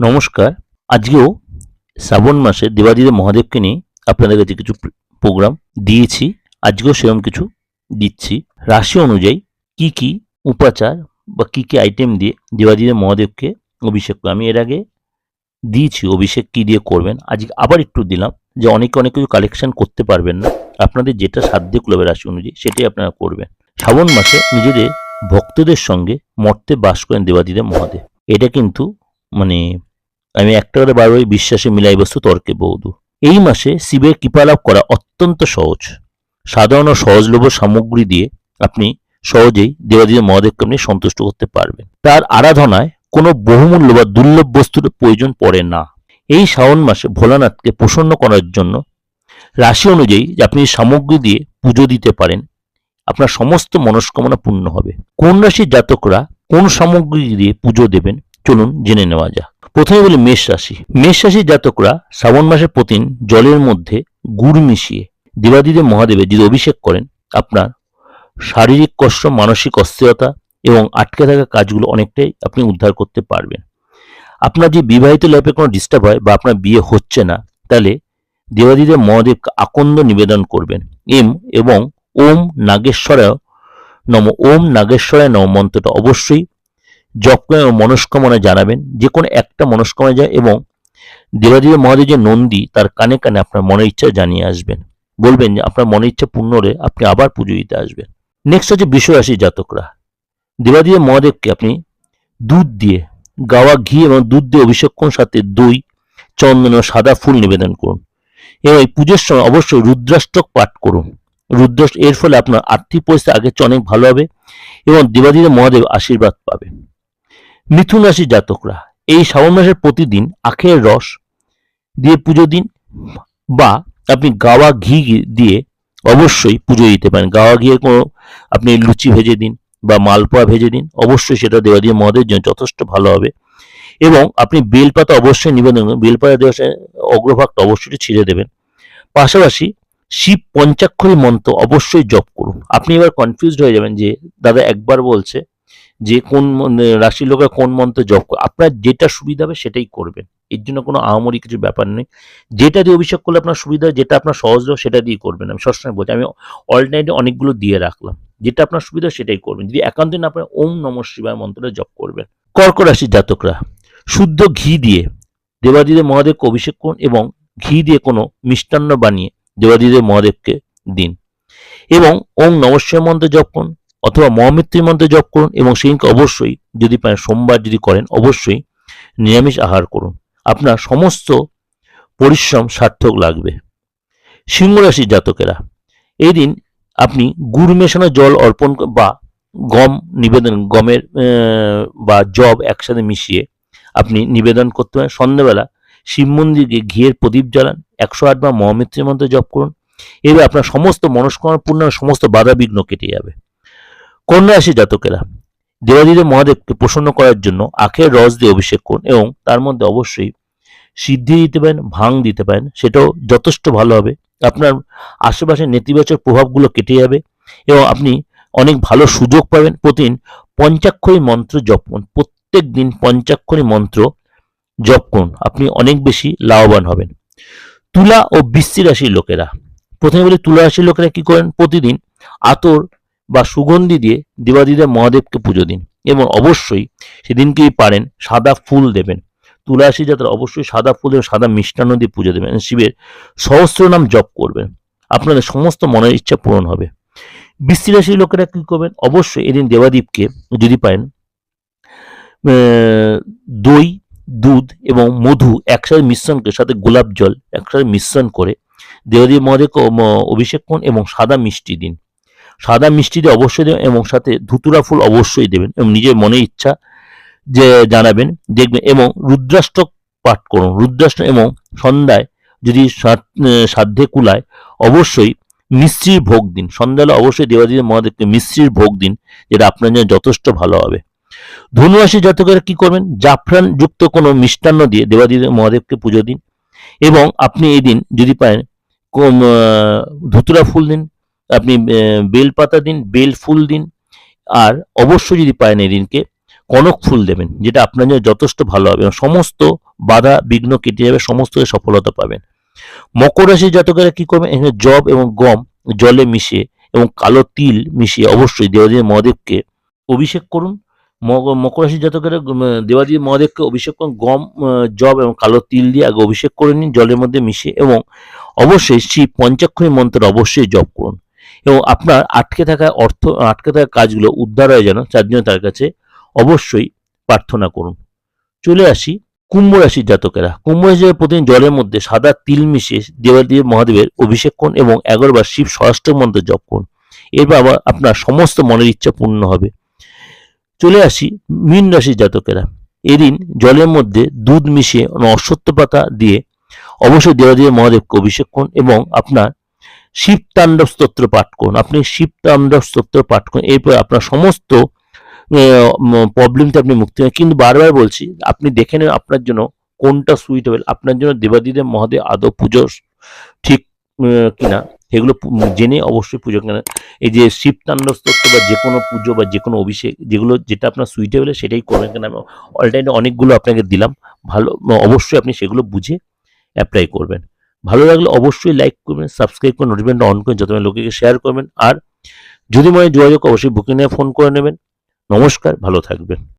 নমস্কার। আজকেও শ্রাবণ মাসে দেবাদিদেব মহাদেবকে নিয়ে আপনাদের কাছে কিছু প্রোগ্রাম দিয়েছি। আজকেও সেরকম কিছু দিচ্ছি। রাশি অনুযায়ী কি কি উপাচার বা কি কি আইটেম দিয়ে দেবাদিদেব মহাদেবকে অভিষেক আমি এর আগে দিয়েছি, অভিষেক কি দিয়ে করবেন? আজকে আবার একটু দিলাম যে অনেকে অনেক কিছু কালেকশন করতে পারবেন না। আপনাদের যেটা সাধ্যে কুলবে রাশি অনুযায়ী সেটাই আপনারা করবেন। শ্রাবণ মাসে নিজেদের ভক্তদের সঙ্গে মর্তে বাস করেন দেবাদিদেব মহাদেব। এটা কিন্তু মানে আমি একটা কথা বারবারই বিশ্বাসে মিলাই বস্তু তর্কে বৌদু এই মাসে শিবের কৃপা লাভ করা অত্যন্ত সহজ। সাধারণ ও সহজলভ্য সামগ্রী দিয়ে আপনি সহজেই দেবাদিদেব মহাদেবকে আপনি সন্তুষ্ট করতে পারবেন। তার আরাধনায় কোনো বহুমূল্য বা দুর্লভ বস্তুর প্রয়োজন পড়ে না। এই শ্রাবণ মাসে ভোলানাথকে প্রসন্ন করার জন্য রাশি অনুযায়ী আপনি সামগ্রী দিয়ে পুজো দিতে পারেন। আপনার সমস্ত মনস্কামনা পূর্ণ হবে। কোন রাশির জাতকরা কোন সামগ্রী দিয়ে পুজো দেবেন? চলুন জেনে নেওয়া যাক। প্রথমে বলি মেষ রাশি। মেষ রাশির জাতকরা শ্রাবণ মাসের প্রতিদিন জলের মধ্যে গুড় মিশিয়ে দেবাদিদেব মহাদেবের যদি অভিষেক করেন, আপনার শারীরিক কষ্ট, মানসিক অস্থিরতা এবং আটকে থাকা কাজগুলো অনেকটাই আপনি উদ্ধার করতে পারবেন। আপনার যে বিবাহিত লাইফে কোনো ডিস্টার্ব হয় বা আপনার বিয়ে হচ্ছে না, তাহলে দেবাদিদেব মহাদেব আকন্দ নিবেদন করবেন। এম এবং ওম নাগেশ্বরায় নম, ওম নাগেশ্বরায় নম মন্ত্রটা অবশ্যই এবং মনস্কামনা জানাবেন, যে কোনো একটা মনস্কামনা যায় এবং দেবাদেব মহাদেব যে নন্দী, তার কানে কানে আপনার মনের ইচ্ছা জানিয়ে আসবেন। বলবেন যে আপনার মনের ইচ্ছা পূর্ণ হলে আপনি আবার পুজো দিতে আসবেন। নেক্সট হচ্ছে বিশ্বরাশি জাতকরা। দেবাদেব মহাদেবকে আপনি দুধ দিয়ে, গাওয়া ঘি এবং দুধ দিয়ে অভিষেক করুন, সাথে দই, চন্দন ও সাদা ফুল নিবেদন করুন। এবং এই পুজোর সময় অবশ্যই রুদ্রাষ্টক পাঠ করুন। রুদ্রাষ্ট, এর ফলে আপনার আর্থিক পরিস্থিতি আগের চেয়ে অনেক ভালো হবে এবং দেবাদিদেব মহাদেব আশীর্বাদ পাবেন। মিথুন রাশির জাতকরা, এই শ্রাবণ মাসের প্রতিদিন আখের রস দিয়ে পুজো দিন বা আপনি গাওয়া ঘি দিয়ে অবশ্যই পুজো দিতে পারেন। গাওয়া ঘিয়ে কোনো আপনি লুচি ভেজে দিন বা মালপোয়া ভেজে দিন, অবশ্যই সেটা দেওয়া দিয়ে মদের জন্য যথেষ্ট ভালো হবে। এবং আপনি বেলপাতা অবশ্যই নিবেদন করুন। বেলপাতা দেওয়ার অগ্রভাগটা অবশ্যই ছিঁড়ে দেবেন। পাশাপাশি শিব পঞ্চাক্ষরী মন্ত্র অবশ্যই জপ করুন। আপনি এবার কনফিউজড হয়ে যাবেন যে, দাদা একবার বলছে যে কোন রাশির লোকের কোন মন্ত্র জপ আপনার যেটা সুবিধা হবে সেটাই করবেন। এর জন্য কোনো আহামরি কিছু ব্যাপার নেই। যেটা দিয়ে অভিষেক করলে আপনার সুবিধা যেটা আপনার সহজ হবে সেটা দিয়ে করবেন। আমি সবসময় বলছি, আমি অল্টারনেটিভ অনেকগুলো দিয়ে রাখলাম। যেটা আপনার সুবিধা সেটাই করবেন। যদি একান্ত না আপনার ওম নম শিবায় মন্ত্রটা জপ করবেন। কর্ক রাশির জাতকরা, শুদ্ধ ঘি দিয়ে দেবাদিদেব মহাদেবকে অভিষেক করুন এবং ঘি দিয়ে কোনো মিষ্টান্ন বানিয়ে দেবাদিদেব মহাদেবকে দিন। এবং ওম নমস্কার মন্ত্র জপ করুন। অথবা মহামিত্রী মন্ত্র জপ করুন এবং সেদিনকে অবশ্যই যদি পারেন, সোমবার যদি করেন, অবশ্যই নিরামিষ আহার করুন। আপনার সমস্ত পরিশ্রম সার্থক লাগবে। সিংহ রাশির জাতকেরা এই দিন আপনি গুড় মেশানো জল অর্পণ বা গম নিবেদন, গমের বা জব একসাথে মিশিয়ে আপনি নিবেদন করতে পারেন। সন্ধ্যাবেলা শিব মন্দিরকে ঘিয়ের প্রদীপ জ্বালান, একশো আট বা মহামিত্রীর মন্ত্র জপ করুন। এবার আপনার সমস্ত মনস্কামনা পূর্ণ, সমস্ত বাধা বিঘ্ন কেটে যাবে। কন্যা রাশি জাতকেরা? দেবাদিদেব মহাদেবকে প্রসন্ন করার জন্য আখের রস দিয়ে অভিষেক করুন এবং তার মধ্যে অবশ্যই সিদ্ধি দিতে পারেন, ভাং দিতে পারেন, সেটাও যথেষ্ট ভালো হবে। আপনার আশেপাশে নেতিবাচক প্রভাবগুলো কেটে যাবে এবং আপনি অনেক ভালো সুযোগ পাবেন। প্রতিদিন পঞ্চাক্ষরী মন্ত্র জপ করুন। প্রত্যেক দিন পঞ্চাক্ষরী মন্ত্র জপ করুন। আপনি অনেক বেশি লাভবান হবেন। তুলা ও বৃষ্টি রাশির লোকেরা। প্রথমে বলি তুলা রাশির লোকেরা কি করেন? প্রতিদিন আতর বা সুগন্ধি দিয়ে দেবাদিদেব মহাদেবকে পুজো দিন। এবং অবশ্যই সেদিনকেই পারেন সাদা ফুল দেবেন। তুলাসী যাত্রা অবশ্যই সাদা ফুল এবং সাদা মিষ্টান্ন দিয়ে পুজো দেবেন শিবের সহস্র নাম জপ করবেন। আপনাদের সমস্ত মনের ইচ্ছা পূরণ হবে। বৃষ্টি রাশির লোকেরা কী করবেন? অবশ্যই এদিন দেবাদীপকে যদি পারেন দই, দুধ এবং মধু একসাথে মিশ্রণ করে, সাথে গোলাপ জল একসাথে মিশ্রণ করে দেবাদেব মহাদেবকে অভিষেক করুন এবং সাদা মিষ্টি দিন। সাদা মিষ্টি দিয়ে অবশ্যই দেবেন এবং সাথে ধুতুরা ফুল অবশ্যই দেবেন এবং নিজের মনের ইচ্ছা যে জানাবেন, দেখবেন এবং রুদ্রাষ্টক পাঠ করুন। রুদ্রাষ্টক এবং সন্ধ্যায় যদি সাধ্যে কুলায়, অবশ্যই মিশ্রির ভোগ দিন। সন্ধ্যাবেলা অবশ্যই দেবাদিদেব মহাদেবকে মিশ্রির ভোগ দিন, যেটা আপনার জন্য যথেষ্ট ভালো হবে। ধনুরাশি জাতকেরা কি করবেন? জাফরান যুক্ত কোনো মিষ্টান্ন দিয়ে দেবাদিদেব মহাদেবকে পুজো দিন এবং আপনি এই দিন যদি পারেন ধুতুরা ফুল দিন। আপনি বেল পাতা দিন বেল ফুল দিন আর অবশ্যই যদি এই দিনকে কনক ফুল দেবেন যেটা আপনার জন্য যথেষ্ট ভালো হবে এবং সমস্ত বাধা বিঘ্ন কেটে যাবে সমস্ত সফলতা পাবেন। মকর রাশির জাতকেরা কি করবেন? এখানে জব এবং গম জলে মিশিয়ে এবং কালো তিল মিশিয়ে অবশ্যই দেবাদেবী মহাদেবকে অভিষেক করুন। মক- মকর রাশির জাতকেরা উম, মহাদেবকে অভিষেক করুন। গম জব এবং কালো তিল দিয়ে আগে অভিষেক করে নিন জলের মধ্যে মিশিয়ে এবং অবশ্যই শিব পঞ্চাক্ষরী মন্ত্র অবশ্যই জপ করুন। এবং আপনার আটকে থাকা অর্থ, আটকে থাকা কাজগুলো উদ্ধার হয়ে যেন চার জন্য তার কাছে অবশ্যই প্রার্থনা করুন। চলে আসি কুম্ভ রাশির জাতকেরা। কুম্ভ রাশির প্রতিদিন জলের মধ্যে সাদা তিল মিশিয়ে দেবাদেবী মহাদেবের অভিষেক করুন এবং এগারোবার শিব সহস্র মন্ত্র জপ করুন। এরপর আবার আপনার সমস্ত মনের ইচ্ছা পূর্ণ হবে। চলে আসি মীন রাশির জাতকেরা। এদিন জলের মধ্যে দুধ মিশিয়ে অশ্বত্থ পাতা দিয়ে অবশ্যই দেবাদেবী মহাদেবকে অভিষেক করুন এবং আপনার শিব তাণ্ডব স্তোত্র পাঠ করুন। আপনি শিব তাণ্ডব স্তোত্র পাঠ করুন। এরপর আপনার সমস্ত প্রবলেম থেকে আপনি মুক্তি পাবেন। কিন্তু বারবার বলছি, আপনি দেখে নেন আপনার জন্য কোনটা সুইটেবল আপনার জন্য দেবাদিদেব মহাদেব আদৌ পুজো ঠিক কিনা, সেগুলো পু- জেনে অবশ্যই পুজো কেনা এই যে শিব তাণ্ডব স্তোত্র বা যে কোনো পুজো বা যে কোনো অভিষেক, যেগুলো যেটা আপনার সুইটেবল সেটাই করবেন কেন? আমি অলরেডি অনেকগুলো আপনাকে দিলাম। ভালো, অবশ্যই আপনি সেগুলো বুঝে অ্যাপ্লাই করবেন। ভালো লাগলে অবশ্যই লাইক করবেন সাবস্ক্রাইব করে নোটিফিকেশনটা অন করে যত লোকেকে শেয়ার করবেন, আর যদি মনে যোগাযোগ অবশ্যই বুকিং নিয়ে ফোন করে নেবেন। নমস্কার, ভালো থাকবেন।